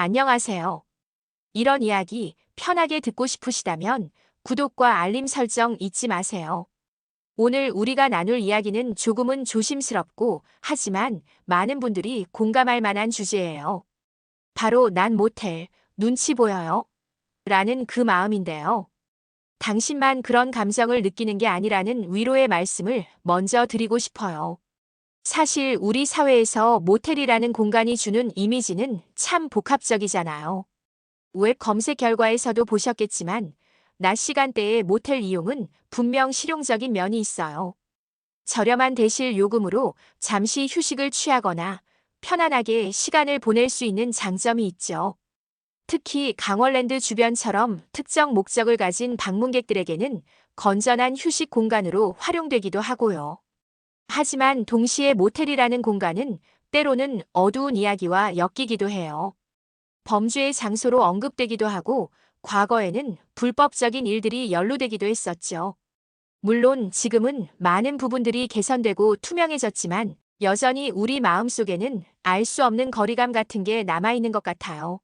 안녕하세요. 이런 이야기 편하게 듣고 싶으시다면 구독과 알림 설정 잊지 마세요. 오늘 우리가 나눌 이야기는 조금은 조심스럽고 하지만 많은 분들이 공감할 만한 주제예요. 바로 난 모텔, 눈치 보여요. 라는 그 마음인데요. 당신만 그런 감정을 느끼는 게 아니라는 위로의 말씀을 먼저 드리고 싶어요. 사실 우리 사회에서 모텔이라는 공간이 주는 이미지는 참 복합적이잖아요. 웹 검색 결과에서도 보셨겠지만 낮 시간대의 모텔 이용은 분명 실용적인 면이 있어요. 저렴한 대실 요금으로 잠시 휴식을 취하거나 편안하게 시간을 보낼 수 있는 장점이 있죠. 특히 강월랜드 주변처럼 특정 목적을 가진 방문객들에게는 건전한 휴식 공간으로 활용되기도 하고요. 하지만 동시에 모텔이라는 공간은 때로는 어두운 이야기와 엮이기도 해요. 범죄의 장소로 언급되기도 하고 과거에는 불법적인 일들이 연루되기도 했었죠. 물론 지금은 많은 부분들이 개선되고 투명해졌지만 여전히 우리 마음속에는 알 수 없는 거리감 같은 게 남아있는 것 같아요.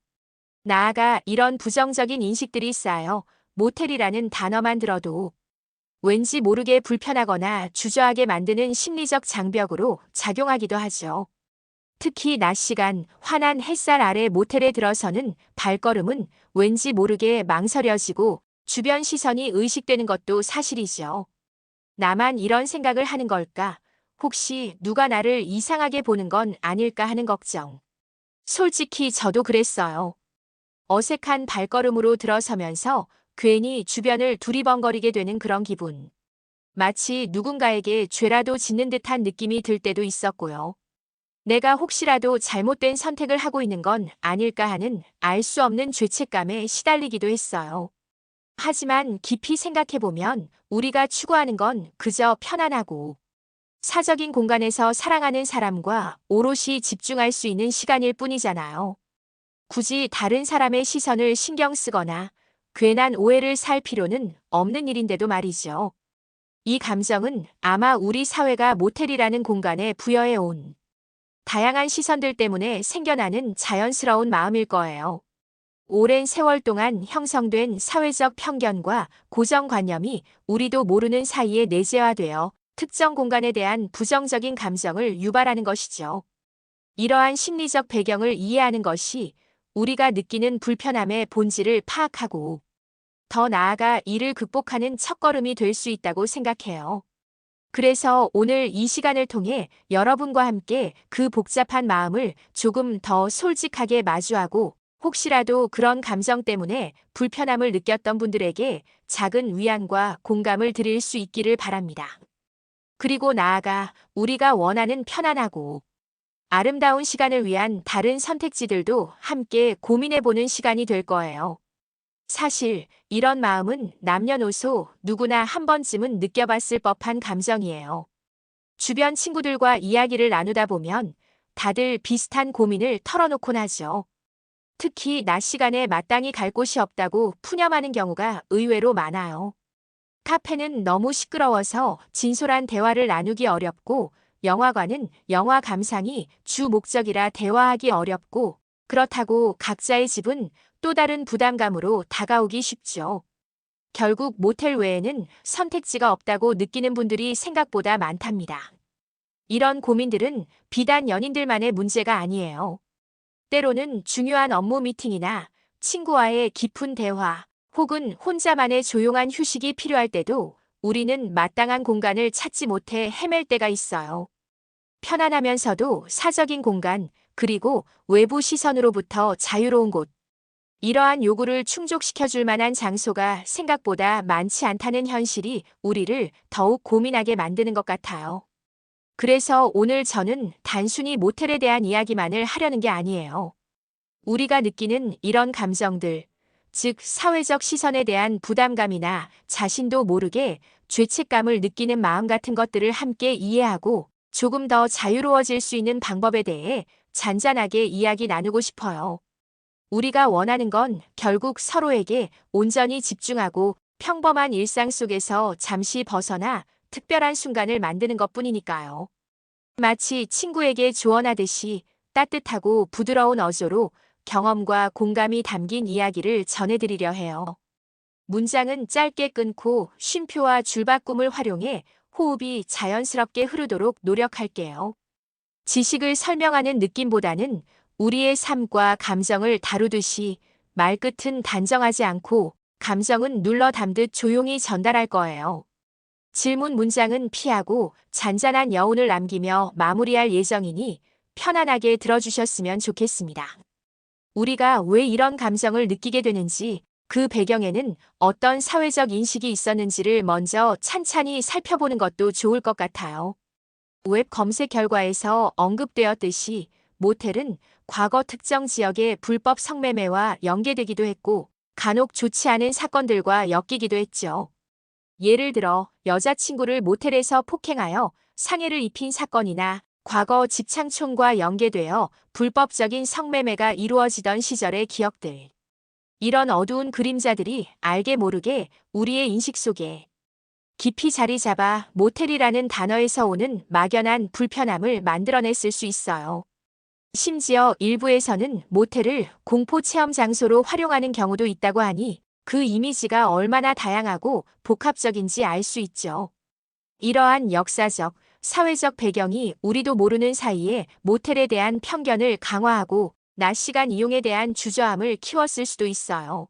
나아가 이런 부정적인 인식들이 쌓여 모텔이라는 단어만 들어도 왠지 모르게 불편하거나 주저하게 만드는 심리적 장벽으로 작용하기도 하죠. 특히 낮 시간 환한 햇살 아래 모텔에 들어서는 발걸음은 왠지 모르게 망설여지고 주변 시선이 의식되는 것도 사실이죠. 나만 이런 생각을 하는 걸까? 혹시 누가 나를 이상하게 보는 건 아닐까 하는 걱정. 솔직히 저도 그랬어요. 어색한 발걸음으로 들어서면서 괜히 주변을 두리번거리게 되는 그런 기분. 마치 누군가에게 죄라도 짓는 듯한 느낌이 들 때도 있었고요. 내가 혹시라도 잘못된 선택을 하고 있는 건 아닐까 하는 알 수 없는 죄책감에 시달리기도 했어요. 하지만 깊이 생각해보면 우리가 추구하는 건 그저 편안하고 사적인 공간에서 사랑하는 사람과 오롯이 집중할 수 있는 시간일 뿐이잖아요. 굳이 다른 사람의 시선을 신경 쓰거나 괜한 오해를 살 필요는 없는 일인데도 말이죠. 이 감정은 아마 우리 사회가 모텔이라는 공간에 부여해 온 다양한 시선들 때문에 생겨나는 자연스러운 마음일 거예요. 오랜 세월 동안 형성된 사회적 편견과 고정관념이 우리도 모르는 사이에 내재화되어 특정 공간에 대한 부정적인 감정을 유발하는 것이죠. 이러한 심리적 배경을 이해하는 것이 우리가 느끼는 불편함의 본질을 파악하고 더 나아가 이를 극복하는 첫걸음이 될 수 있다고 생각해요. 그래서 오늘 이 시간을 통해 여러분과 함께 그 복잡한 마음을 조금 더 솔직하게 마주하고 혹시라도 그런 감정 때문에 불편함을 느꼈던 분들에게 작은 위안과 공감을 드릴 수 있기를 바랍니다. 그리고 나아가 우리가 원하는 편안하고 아름다운 시간을 위한 다른 선택지들도 함께 고민해보는 시간이 될 거예요. 사실 이런 마음은 남녀노소 누구나 한 번쯤은 느껴봤을 법한 감정이에요. 주변 친구들과 이야기를 나누다 보면 다들 비슷한 고민을 털어놓곤 하죠. 특히 낮 시간에 마땅히 갈 곳이 없다고 푸념하는 경우가 의외로 많아요. 카페는 너무 시끄러워서 진솔한 대화를 나누기 어렵고 영화관은 영화 감상이 주 목적이라 대화하기 어렵고 그렇다고 각자의 집은 또 다른 부담감으로 다가오기 쉽죠. 결국 모텔 외에는 선택지가 없다고 느끼는 분들이 생각보다 많답니다. 이런 고민들은 비단 연인들만의 문제가 아니에요. 때로는 중요한 업무 미팅이나 친구와의 깊은 대화 혹은 혼자만의 조용한 휴식이 필요할 때도 우리는 마땅한 공간을 찾지 못해 헤맬 때가 있어요. 편안하면서도 사적인 공간, 그리고 외부 시선으로부터 자유로운 곳. 이러한 요구를 충족시켜줄 만한 장소가 생각보다 많지 않다는 현실이 우리를 더욱 고민하게 만드는 것 같아요. 그래서 오늘 저는 단순히 모텔에 대한 이야기만을 하려는 게 아니에요. 우리가 느끼는 이런 감정들, 즉 사회적 시선에 대한 부담감이나 자신도 모르게 죄책감을 느끼는 마음 같은 것들을 함께 이해하고 조금 더 자유로워질 수 있는 방법에 대해 잔잔하게 이야기 나누고 싶어요. 우리가 원하는 건 결국 서로에게 온전히 집중하고 평범한 일상 속에서 잠시 벗어나 특별한 순간을 만드는 것 뿐이니까요. 마치 친구에게 조언하듯이 따뜻하고 부드러운 어조로 경험과 공감이 담긴 이야기를 전해드리려 해요. 문장은 짧게 끊고 쉼표와 줄바꿈을 활용해 호흡이 자연스럽게 흐르도록 노력할게요. 지식을 설명하는 느낌보다는 우리의 삶과 감정을 다루듯이 말끝은 단정하지 않고 감정은 눌러 담듯 조용히 전달할 거예요. 질문 문장은 피하고 잔잔한 여운을 남기며 마무리할 예정이니 편안하게 들어주셨으면 좋겠습니다. 우리가 왜 이런 감정을 느끼게 되는지 그 배경에는 어떤 사회적 인식이 있었는지를 먼저 찬찬히 살펴보는 것도 좋을 것 같아요. 웹 검색 결과에서 언급되었듯이 모텔은 과거 특정 지역의 불법 성매매와 연계되기도 했고 간혹 좋지 않은 사건들과 엮이기도 했죠. 예를 들어 여자친구를 모텔에서 폭행하여 상해를 입힌 사건이나 과거 집창촌과 연계되어 불법적인 성매매가 이루어지던 시절의 기억들. 이런 어두운 그림자들이 알게 모르게 우리의 인식 속에 깊이 자리 잡아 모텔이라는 단어에서 오는 막연한 불편함을 만들어냈을 수 있어요. 심지어 일부에서는 모텔을 공포 체험 장소로 활용하는 경우도 있다고 하니 그 이미지가 얼마나 다양하고 복합적인지 알 수 있죠. 이러한 역사적, 사회적 배경이 우리도 모르는 사이에 모텔에 대한 편견을 강화하고 낮 시간 이용에 대한 주저함을 키웠을 수도 있어요.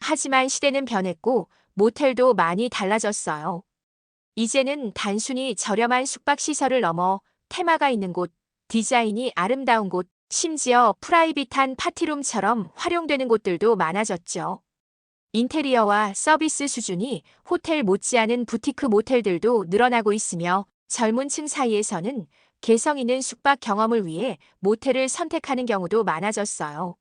하지만 시대는 변했고 모텔도 많이 달라졌어요. 이제는 단순히 저렴한 숙박시설을 넘어 테마가 있는 곳, 디자인이 아름다운 곳, 심지어 프라이빗한 파티룸처럼 활용되는 곳들도 많아졌죠. 인테리어와 서비스 수준이 호텔 못지않은 부티크 모텔들도 늘어나고 있으며 젊은 층 사이에서는 개성 있는 숙박 경험을 위해 모텔을 선택하는 경우도 많아졌어요.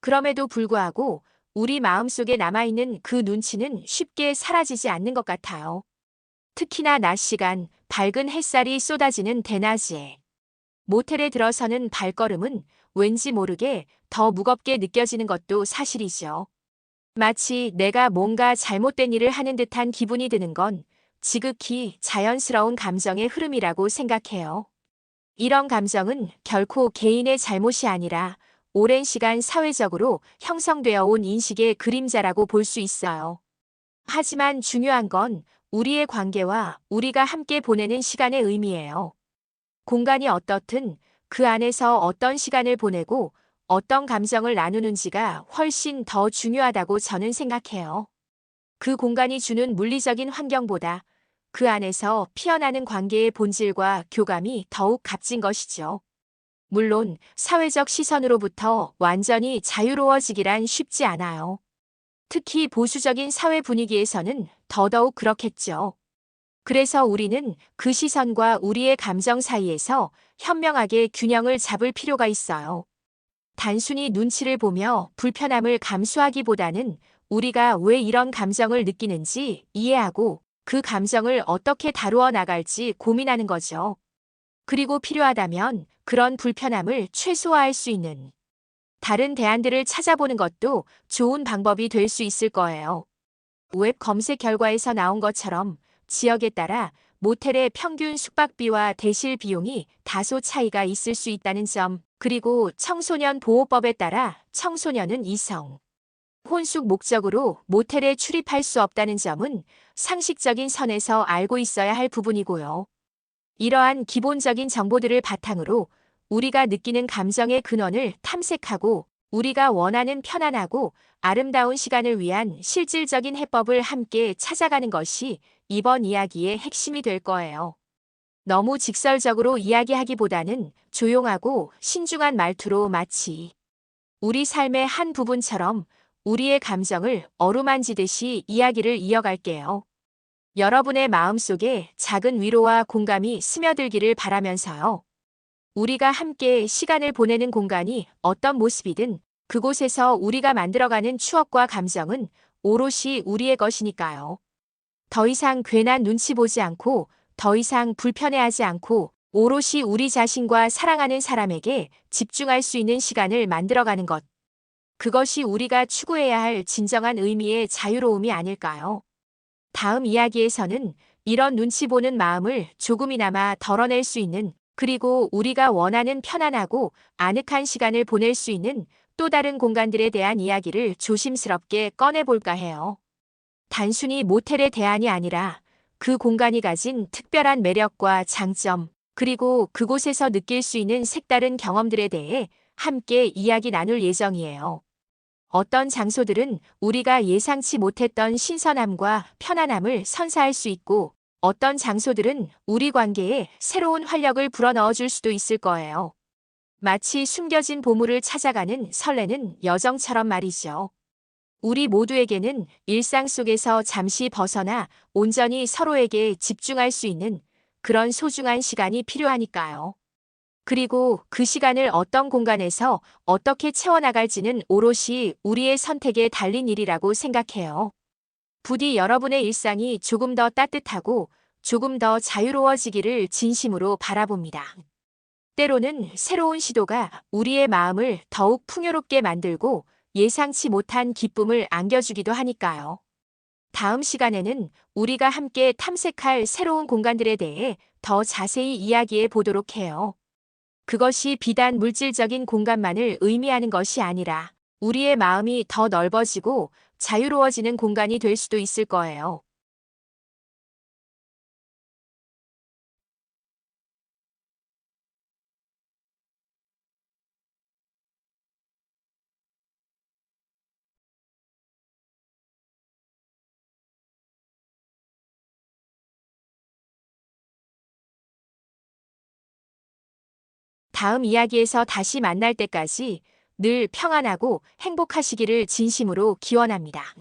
그럼에도 불구하고 우리 마음속에 남아있는 그 눈치는 쉽게 사라지지 않는 것 같아요. 특히나 낮 시간 밝은 햇살이 쏟아지는 대낮에 모텔에 들어서는 발걸음은 왠지 모르게 더 무겁게 느껴지는 것도 사실이죠. 마치 내가 뭔가 잘못된 일을 하는 듯한 기분이 드는 건 지극히 자연스러운 감정의 흐름이라고 생각해요. 이런 감정은 결코 개인의 잘못이 아니라 오랜 시간 사회적으로 형성되어 온 인식의 그림자라고 볼 수 있어요. 하지만 중요한 건 우리의 관계와 우리가 함께 보내는 시간의 의미예요. 공간이 어떻든 그 안에서 어떤 시간을 보내고 어떤 감정을 나누는지가 훨씬 더 중요하다고 저는 생각해요. 그 공간이 주는 물리적인 환경보다 그 안에서 피어나는 관계의 본질과 교감이 더욱 값진 것이죠. 물론 사회적 시선으로부터 완전히 자유로워지기란 쉽지 않아요. 특히 보수적인 사회 분위기에서는 더더욱 그렇겠죠. 그래서 우리는 그 시선과 우리의 감정 사이에서 현명하게 균형을 잡을 필요가 있어요. 단순히 눈치를 보며 불편함을 감수하기보다는 우리가 왜 이런 감정을 느끼는지 이해하고 그 감정을 어떻게 다루어 나갈지 고민하는 거죠. 그리고 필요하다면 그런 불편함을 최소화할 수 있는 다른 대안들을 찾아보는 것도 좋은 방법이 될 수 있을 거예요. 웹 검색 결과에서 나온 것처럼 지역에 따라 모텔의 평균 숙박비와 대실 비용이 다소 차이가 있을 수 있다는 점, 그리고 청소년 보호법에 따라 청소년은 이성, 혼숙 목적으로 모텔에 출입할 수 없다는 점은 상식적인 선에서 알고 있어야 할 부분이고요. 이러한 기본적인 정보들을 바탕으로 우리가 느끼는 감정의 근원을 탐색하고 우리가 원하는 편안하고 아름다운 시간을 위한 실질적인 해법을 함께 찾아가는 것이 이번 이야기의 핵심이 될 거예요. 너무 직설적으로 이야기하기보다는 조용하고 신중한 말투로 마치 우리 삶의 한 부분처럼 우리의 감정을 어루만지듯이 이야기를 이어갈게요. 여러분의 마음속에 작은 위로와 공감이 스며들기를 바라면서요. 우리가 함께 시간을 보내는 공간이 어떤 모습이든 그곳에서 우리가 만들어가는 추억과 감정은 오롯이 우리의 것이니까요. 더 이상 괜한 눈치 보지 않고 더 이상 불편해하지 않고 오롯이 우리 자신과 사랑하는 사람에게 집중할 수 있는 시간을 만들어가는 것. 그것이 우리가 추구해야 할 진정한 의미의 자유로움이 아닐까요? 다음 이야기에서는 이런 눈치 보는 마음을 조금이나마 덜어낼 수 있는 그리고 우리가 원하는 편안하고 아늑한 시간을 보낼 수 있는 또 다른 공간들에 대한 이야기를 조심스럽게 꺼내볼까 해요. 단순히 모텔의 대안이 아니라 그 공간이 가진 특별한 매력과 장점, 그리고 그곳에서 느낄 수 있는 색다른 경험들에 대해 함께 이야기 나눌 예정이에요. 어떤 장소들은 우리가 예상치 못했던 신선함과 편안함을 선사할 수 있고, 어떤 장소들은 우리 관계에 새로운 활력을 불어넣어 줄 수도 있을 거예요. 마치 숨겨진 보물을 찾아가는 설레는 여정처럼 말이죠. 우리 모두에게는 일상 속에서 잠시 벗어나 온전히 서로에게 집중할 수 있는 그런 소중한 시간이 필요하니까요. 그리고 그 시간을 어떤 공간에서 어떻게 채워나갈지는 오롯이 우리의 선택에 달린 일이라고 생각해요. 부디 여러분의 일상이 조금 더 따뜻하고 조금 더 자유로워지기를 진심으로 바라봅니다. 때로는 새로운 시도가 우리의 마음을 더욱 풍요롭게 만들고 예상치 못한 기쁨을 안겨주기도 하니까요. 다음 시간에는 우리가 함께 탐색할 새로운 공간들에 대해 더 자세히 이야기해 보도록 해요. 그것이 비단 물질적인 공간만을 의미하는 것이 아니라 우리의 마음이 더 넓어지고 자유로워지는 공간이 될 수도 있을 거예요. 다음 이야기에서 다시 만날 때까지 늘 평안하고 행복하시기를 진심으로 기원합니다.